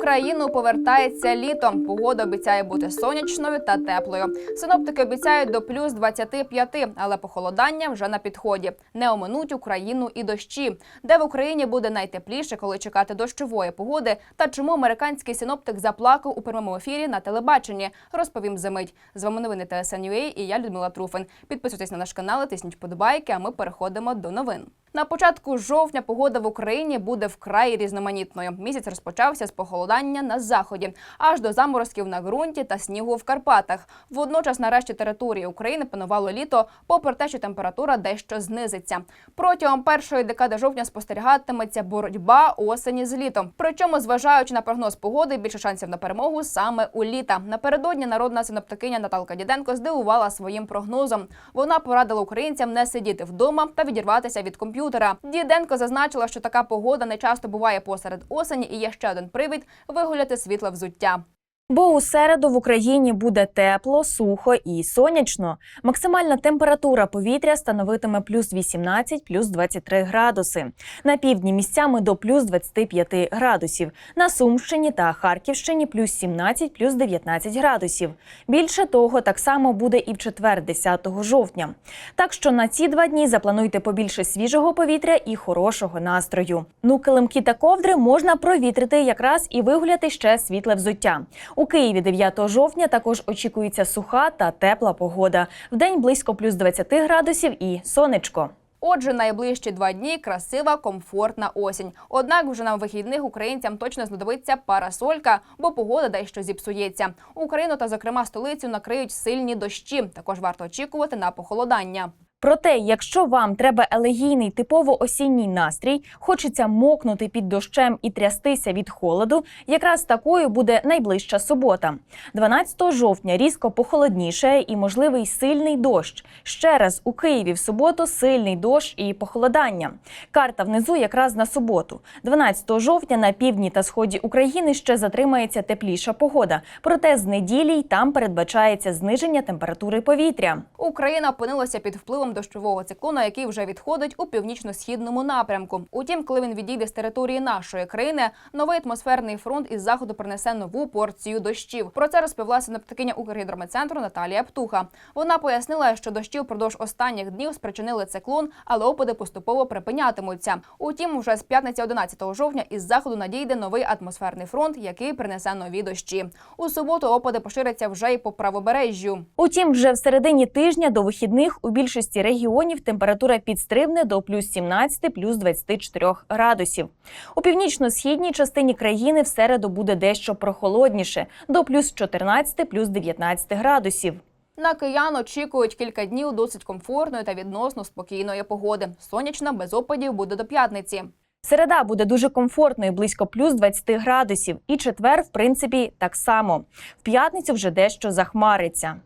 Україну повертається літо. Погода обіцяє бути сонячною та теплою. Синоптики обіцяють до плюс 25, але похолодання вже на підході. Не оминуть Україну і дощі. Де в Україні буде найтепліше, коли чекати дощової погоди, та чому американський синоптик заплакав у прямому ефірі на телебаченні, розповім за мить. З вами новини ТСНЮА і я Людмила Труфин. Підписуйтесь на наш канал, тисніть подобайки, а ми переходимо до новин. На початку жовтня погода в Україні буде вкрай різноманітною. Місяць розпочався з похолодання на заході, аж до заморозків на ґрунті та снігу в Карпатах. Водночас, на решті території України панувало літо, попри те, що температура дещо знизиться. Протягом першої декади жовтня спостерігатиметься боротьба осені з літом. Причому, зважаючи на прогноз погоди, більше шансів на перемогу саме у літа. Напередодні народна синоптикиня Наталка Діденко здивувала своїм прогнозом. Вона порадила українцям не сидіти вдома та відірватися від комп'ютера. Діденко зазначила, що така погода не часто буває посеред осені, і є ще один привід вигуляти світле взуття. Бо у середу в Україні буде тепло, сухо і сонячно. Максимальна температура повітря становитиме плюс 18, плюс 23 градуси. На півдні місцями до плюс 25 градусів. На Сумщині та Харківщині плюс 17, плюс 19 градусів. Більше того, так само буде і в четвер, 10 жовтня. Так що на ці два дні заплануйте побільше свіжого повітря і хорошого настрою. Ну, килимки та ковдри можна провітрити якраз і вигуляти ще світле взуття. У Києві 9 жовтня також очікується суха та тепла погода. Вдень близько плюс 20 градусів і сонечко. Отже, найближчі два дні красива, комфортна осінь. Однак вже на вихідних українцям точно знадобиться парасолька, бо погода дещо зіпсується. Україну та, зокрема, столицю накриють сильні дощі. Також варто очікувати на похолодання. Проте, якщо вам треба елегійний типово осінній настрій, хочеться мокнути під дощем і трястися від холоду, якраз такою буде найближча субота. 12 жовтня різко похолодніше і можливий сильний дощ. Ще раз у Києві в суботу сильний дощ і похолодання. Карта внизу якраз на суботу. 12 жовтня на півдні та сході України ще затримається тепліша погода. Проте з неділі й там передбачається зниження температури повітря. Україна опинилася під впливом дощового циклону, який вже відходить у північно-східному напрямку. Утім, коли він відійде з території нашої країни, новий атмосферний фронт із заходу принесе нову порцію дощів. Про це розповіла синоптикиня Укргідрометцентру Наталія Птуха. Вона пояснила, що дощі впродовж останніх днів спричинили циклон, але опади поступово припинятимуться. Утім, вже з п'ятниці 11 жовтня із заходу надійде новий атмосферний фронт, який принесе нові дощі. У суботу опади поширяться вже й по правобережжю. Утім, вже в середині тижня до вихідних у більшості регіонів температура підстрибне до плюс 17, плюс 24 градусів. У північно-східній частині країни в середу буде дещо прохолодніше до плюс 14, плюс 19 градусів. На киян очікують кілька днів досить комфортної та відносно спокійної погоди. Сонячна без опадів буде до п'ятниці. Середа буде дуже комфортною, близько плюс 20 градусів. І четвер, в принципі, так само. В п'ятницю вже дещо захмариться.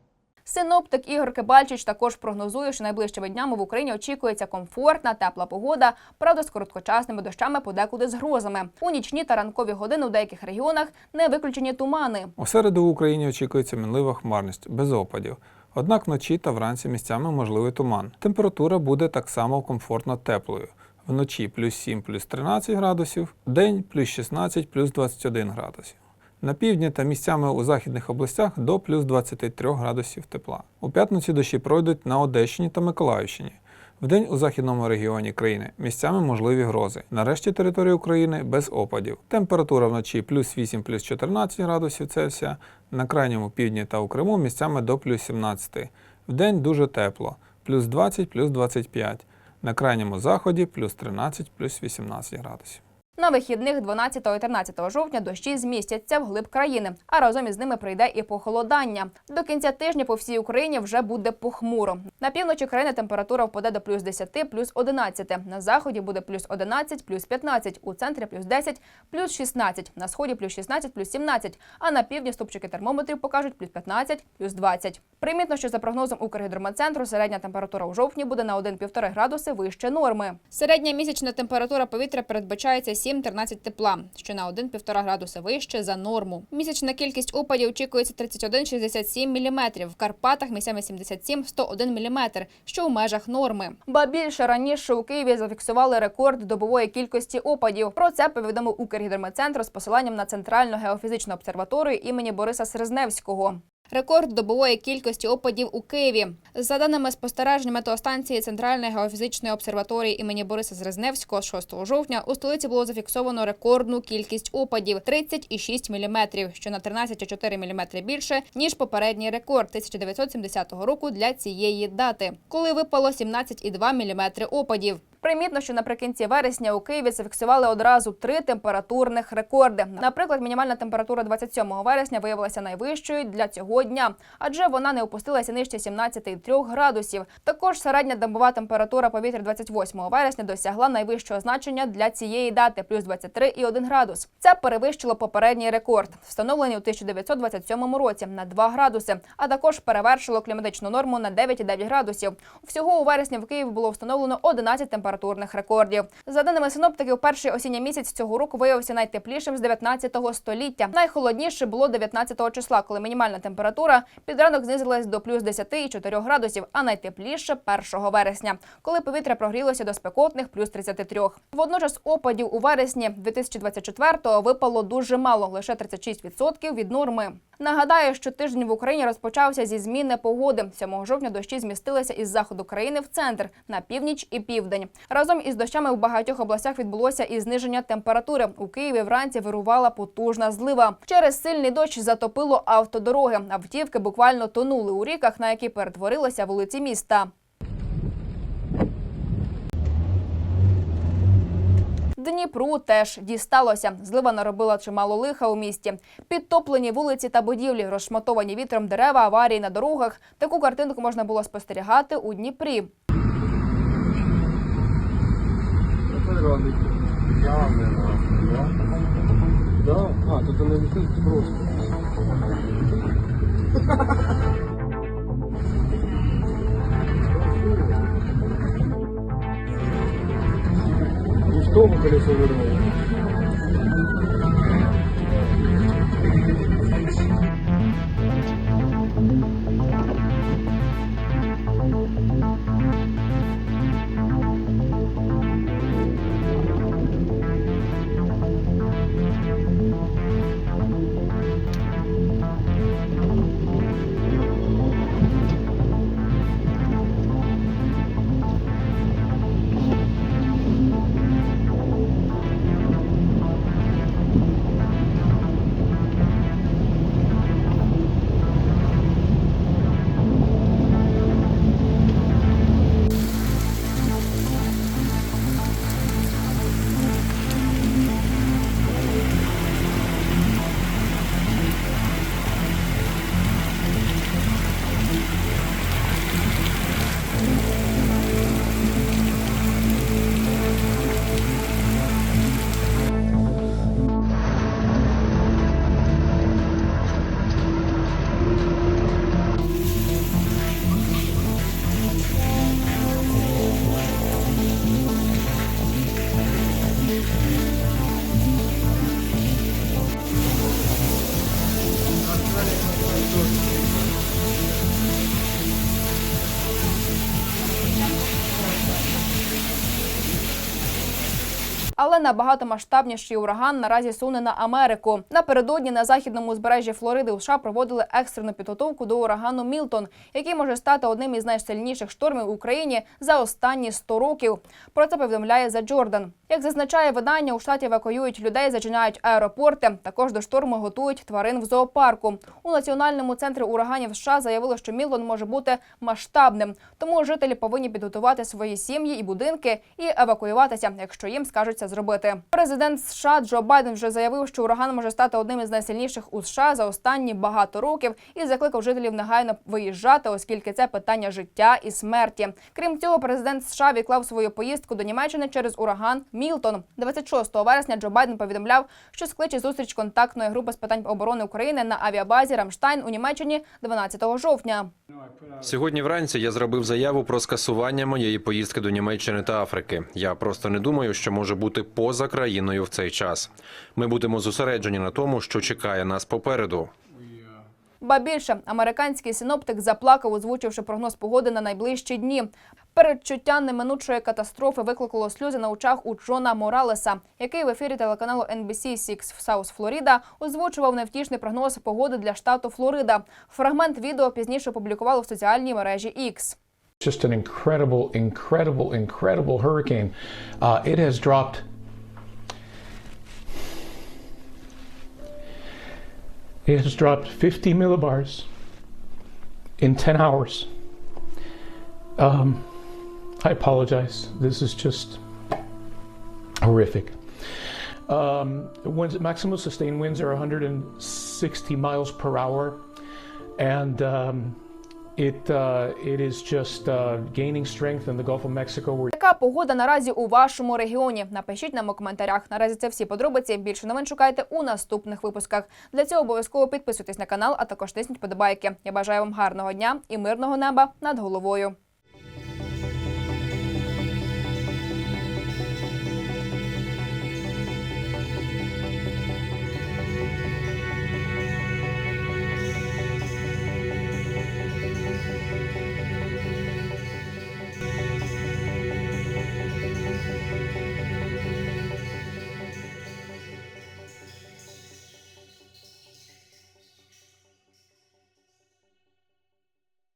Синоптик Ігор Кибальчич також прогнозує, що найближчими днями в Україні очікується комфортна, тепла погода, правда, з короткочасними дощами подекуди з грозами. У нічні та ранкові години у деяких регіонах не виключені тумани. У середу в Україні очікується мінлива хмарність без опадів. Однак вночі та вранці місцями можливий туман. Температура буде так само комфортно теплою. Вночі плюс 7 плюс 13 градусів, день плюс 16 плюс 21 градусів. На півдні та місцями у західних областях до плюс 23 градусів тепла. У п'ятницю дощі пройдуть на Одещині та Миколаївщині. Вдень у західному регіоні країни місцями можливі грози. На решті території України без опадів. Температура вночі плюс 8 плюс 14 градусів Цельсія, на крайньому півдні та у Криму місцями до плюс 17. Вдень дуже тепло, плюс 20 плюс 25. На крайньому заході плюс 13 плюс 18 градусів. На вихідних 12-13 жовтня дощі змістяться вглиб країни, а разом із ними прийде і похолодання. До кінця тижня по всій Україні вже буде похмуро. На півночі країни температура впаде до плюс 10, плюс 11. На заході буде плюс 11, плюс 15, у центрі плюс 10, плюс 16, на сході плюс 16, плюс 17, а на півдні стопчики термометрів покажуть плюс 15, плюс 20. Примітно, що за прогнозом Укргідрометцентру середня температура у жовтні буде на 1,5 градуси вище норми. Середня місячна температура повітря передбачається 7-13 тепла, що на 1-1,5 градуса вище за норму. Місячна кількість опадів очікується 31-67 мм, в Карпатах місцями 77-101 мм, що у межах норми. Ба більше раніше у Києві зафіксували рекорд добової кількості опадів. Про це повідомив Укргідрометцентр з посиланням на Центральну геофізичну обсерваторію імені Бориса Серезневського. Рекорд добової кількості опадів у Києві. За даними спостережень метеостанції Центральної геофізичної обсерваторії імені Бориса Зрезневського, 6 жовтня у столиці було зафіксовано рекордну кількість опадів 30,6 мм, що на 13,4 мм більше ніж попередній рекорд 1970 року для цієї дати, коли випало 17,2 мм опадів. Примітно, що наприкінці вересня у Києві зафіксували одразу три температурних рекорди. Наприклад, мінімальна температура 27 вересня виявилася найвищою для цього дня, адже вона не опустилася нижче 17,3 градусів. Також середня добова температура повітря 28 вересня досягла найвищого значення для цієї дати плюс 23,1 градус. Це перевищило попередній рекорд, встановлений у 1927 році на 2 градуси, а також перевершило кліматичну норму на 9,9 градусів. Всього у вересні в Києві було встановлено 11 температурних рекордів. За даними синоптиків, перший осінній місяць цього року виявився найтеплішим з 19 століття. Найхолодніше було 19 числа, коли мінімальна температура під ранок знизилась до плюс 10,4 градусів, а найтепліше 1 вересня, коли повітря прогрілося до спекотних плюс 33. Водночас опадів у вересні 2024-го випало дуже мало, лише 36% від норми. Нагадаю, що тиждень в Україні розпочався зі зміни погоди. 7 жовтня дощі змістилися із заходу країни в центр на північ і південь. Разом із дощами в багатьох областях відбулося і зниження температури. У Києві вранці вирувала потужна злива. Через сильний дощ затопило автодороги. Автівки буквально тонули у ріках, на які перетворилися вулиці міста. Дніпру теж дісталося. Злива наробила чимало лиха у місті. Підтоплені вулиці та будівлі, розшматовані вітром дерева, аварії на дорогах. Таку картинку можна було спостерігати у Дніпрі. Я не знаю, да? А, тут не висить просто. И что мы колесо вырвали? Але набагато масштабніший ураган наразі суне на Америку. Напередодні на західному узбережжі Флориди у США проводили екстрену підготовку до урагану Мілтон, який може стати одним із найсильніших штормів в Україні за останні 100 років. Про це повідомляє The Jordan. Як зазначає видання, у штаті евакуюють людей, зачиняють аеропорти. Також до шторму готують тварин в зоопарку. У національному центрі ураганів США заявили, що Мілтон може бути масштабним, тому жителі повинні підготувати свої сім'ї і будинки і евакуюватися, якщо їм скажуть це зробити. Президент США Джо Байден вже заявив, що ураган може стати одним із найсильніших у США за останні багато років і закликав жителів негайно виїжджати, оскільки це питання життя і смерті. Крім цього, президент США відклав свою поїздку до Німеччини через ураган Мілтон. 26 вересня Джо Байден повідомляв, що скличе зустріч контактної групи з питань оборони України на авіабазі Рамштайн у Німеччині 12 жовтня. Сьогодні вранці я зробив заяву про скасування моєї поїздки до Німеччини та Африки. Я просто не думаю, що може бути бути поза країною в цей час. Ми будемо зосереджені на тому, що чекає нас попереду. Ба більше, американський синоптик заплакав, озвучивши прогноз погоди на найближчі дні. Передчуття неминучої катастрофи викликало сльози на очах у Джона Моралеса, який в ефірі телеканалу NBC Six в Саус Флорида озвучував невтішний прогноз погоди для штату Флорида. Фрагмент відео пізніше опублікували в соціальній мережі X. just an incredible, incredible, incredible hurricane. Uh, it has dropped. It has dropped 50 millibars in 10 hours. Um, I apologize. This is just horrific. Um, winds, maximum sustained winds are 160 miles per hour, and um, it uh, it is just uh, strength in the Gulf of Mexico. Where Яка погода наразі у вашому регіоні? Напишіть нам у коментарях. Наразі це всі подробиці. Більше новин шукайте у наступних випусках. Для цього обов'язково підписуйтесь на канал, а також тисніть подобайки. Я бажаю вам гарного дня і мирного неба над головою.